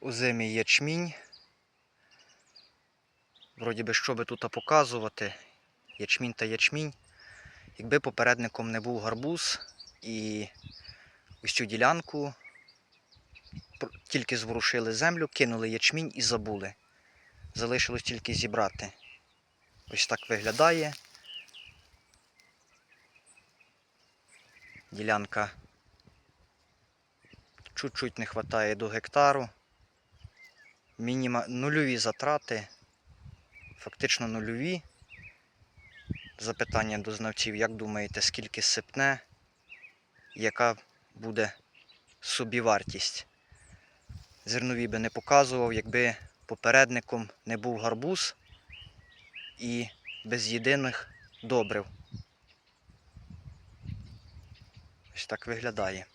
озимий ячмінь. Вроді би, що би тут показувати, ячмінь та ячмінь. Якби попередником не був гарбуз і ось цю ділянку тільки зворушили землю, кинули ячмінь і забули. Залишилось тільки зібрати. Ось так виглядає. Ділянка чуть-чуть не вистачає до гектару. Мініма... Нульові затрати, фактично нульові. Запитання до знавців, як думаєте, скільки сипне, яка буде собівартість? Зернові би не показував, якби попередником не був гарбуз і без єдиних добрив. Ось так виглядає.